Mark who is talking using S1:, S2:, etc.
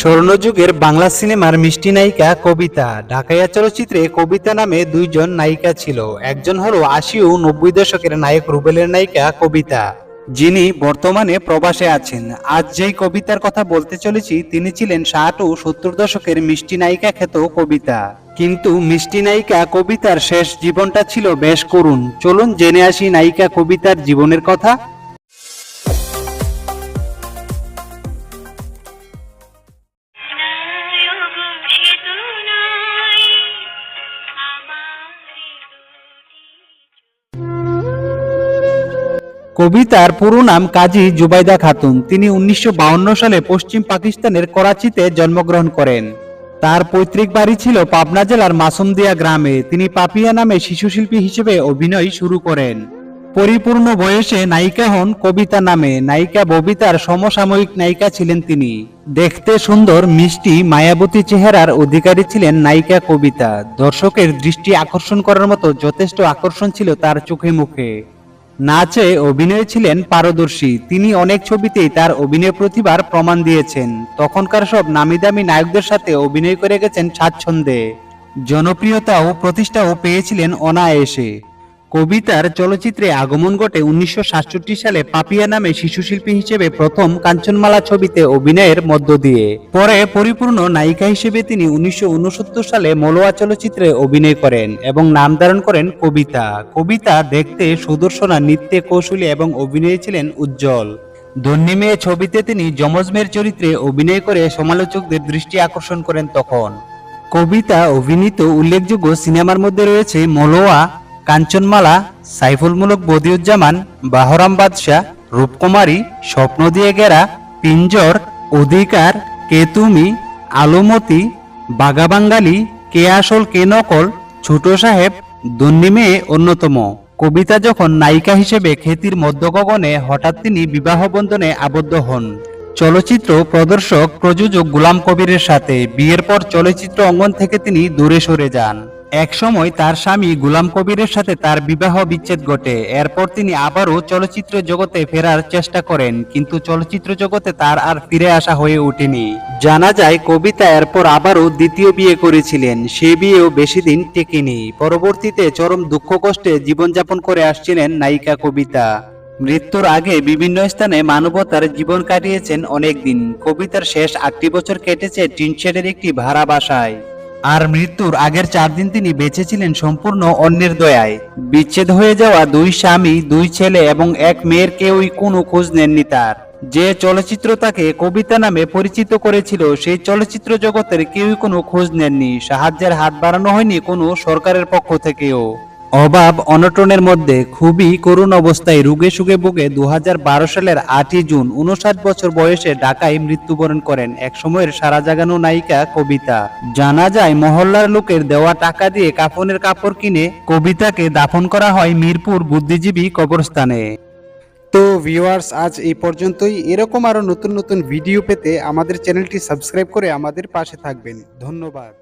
S1: স্বর্ণযুগের বাংলা সিনেমার মিষ্টি নায়িকা কবিতা। ঢাকাইয়া চলচ্চিত্রে কবিতা নামে দুইজন নায়িকা ছিল। একজন হল আশি ও নব্বই দশকের নায়ক রুবেলের নায়িকা কবিতা। যিনি বর্তমানে প্রবাসে আছেন। আজ যেই কবিতার কথা বলতে চলেছি, তিনি ছিলেন ষাট ও সত্তর দশকের মিষ্টি নায়িকা খ্যাত কবিতা। কিন্তু মিষ্টি নায়িকা কবিতার শেষ জীবনটা ছিল বেশ করুণ। চলুন জেনে আসি নায়িকা কবিতার জীবনের কথা। কবিতার পুরো নাম কাজী জুবাইদা খাতুন। তিনি উনিশশো সালে পশ্চিম পাকিস্তানের করাচিতে জন্মগ্রহণ করেন। তার পৈতৃক বাড়ি ছিল পাবনা জেলার মাসুমদিয়া গ্রামে। তিনি পাপিয়া নামে শিশুশিল্পী হিসেবে অভিনয় শুরু করেন। পরিপূর্ণ বয়সে নায়িকা হন কবিতা নামে। নায়িকা ববিতার সমসাময়িক নায়িকা ছিলেন তিনি। দেখতে সুন্দর, মিষ্টি, মায়াবতী চেহারার অধিকারী ছিলেন নায়িকা কবিতা। দর্শকের দৃষ্টি আকর্ষণ করার মতো যথেষ্ট আকর্ষণ ছিল তার চোখে মুখে। নাচে অভিনয় ছিলেন পারদর্শী। তিনি অনেক ছবিতেই তার অভিনয় প্রতিভার প্রমাণ দিয়েছেন। তখনকার সব নামি দামি নায়কদের সাথে অভিনয় করে গেছেন স্বাচ্ছন্দ্যে। জনপ্রিয়তা ও প্রতিষ্ঠাও পেয়েছিলেন অনায়াসে। কবিতার চলচ্চিত্রে আগমন ঘটে উনিশশো সাতষট্টি সালে পাপিয়া নামে শিশুশিল্পী হিসেবে প্রথম কাঞ্চনমালা ছবিতে অভিনয়ের মধ্য দিয়ে। পরে পরিপূর্ণ নায়িকা হিসেবে তিনি উনিশশো উনসত্তর সালে মলোয়া চলচ্চিত্রে অভিনয় করেন এবং নাম ধারণ করেন কবিতা। কবিতা দেখতে, সুদর্শনা, নৃত্যে কৌশলী এবং অভিনয়ে ছিলেন উজ্জ্বল। ধন্যী মেয়ে ছবিতে তিনি যমজ চরিত্রে অভিনয় করে সমালোচকদের দৃষ্টি আকর্ষণ করেন তখন। কবিতা অভিনীত উল্লেখযোগ্য সিনেমার মধ্যে রয়েছে মলোয়া কাঞ্চনমালা, সাইফুলমূলক বদিউজ্জামান, বাহরাম বাদশাহ, রূপকুমারী স্বপ্ন দিয়ে গেরা পিঞ্জর, অধিকার কে তুমি আলমতি, বাগাবাঙ্গালি, কে আসল, কে নকল, ছোট সাহেব দন্ডি মেয়ে অন্যতম। কবিতা যখন নায়িকা হিসেবে খ্যাতির মধ্যগগনে হঠাৎ তিনি বিবাহ বন্ধনে আবদ্ধ হন। চলচ্চিত্র প্রদর্শক প্রযোজক গুলাম কবিরের সাথে। বিয়ের পর চলচ্চিত্র অঙ্গন থেকে তিনি দূরে সরে যান। একসময় তার স্বামী গুলাম কবিরের সাথে তার বিবাহ বিচ্ছেদ ঘটে। এরপর তিনি আবারও চলচ্চিত্র জগতে ফেরার চেষ্টা করেন, কিন্তু চলচ্চিত্র জগতে তার আর ফিরে আসা হয়ে ওঠেনি। জানা যায়, কবিতা এরপর আবারও দ্বিতীয় বিয়ে করেছিলেন। সে বিয়েও বেশি দিন টেকেনি। পরবর্তীতে চরম দুঃখ কষ্টে জীবনযাপন করে আসছিলেন নায়িকা কবিতা। মৃত্যুর আগে বিভিন্ন স্থানে মানবতার জীবন কাটিয়েছেন অনেকদিন। কবিতার শেষ আটটি বছর কেটেছে টিনশেডের একটি ভাড়া বাসায়। আর মৃত্যুর আগের চার দিন তিনি বেঁচে ছিলেন সম্পূর্ণ অন্যের দয়ায়। বিচ্ছেদ হয়ে যাওয়া দুই স্বামী, দুই ছেলে এবং এক মেয়ের কেউই কোনো খোঁজ নেননি তার। যে চলচ্চিত্র তাকে কবিতা নামে পরিচিত করেছিল, সেই চলচ্চিত্র জগতের কেউই কোনো খোঁজ নেননি। সাহায্যের হাত বাড়ানো হয়নি কোনো সরকারের পক্ষ থেকেও। অভাব অনটনের মধ্যে খুবই করুণ অবস্থায় রুগে সুগে ভুগে দু হাজার সালের আটই জুন উনষাট বছর বয়সে ঢাকায় মৃত্যুবরণ করেন। এক সময়ের সারা জাগানো নায়িকা কবিতা। জানা যায়, মহল্লার লোকের দেওয়া টাকা দিয়ে কাফনের কাপড় কিনে কবিতাকে দাফন করা হয় মিরপুর বুদ্ধিজীবী কবরস্থানে। তো ভিউয়ার্স, আজ এই পর্যন্তই। এরকম আরও নতুন নতুন ভিডিও পেতে আমাদের চ্যানেলটি সাবস্ক্রাইব করে আমাদের পাশে থাকবেন। ধন্যবাদ।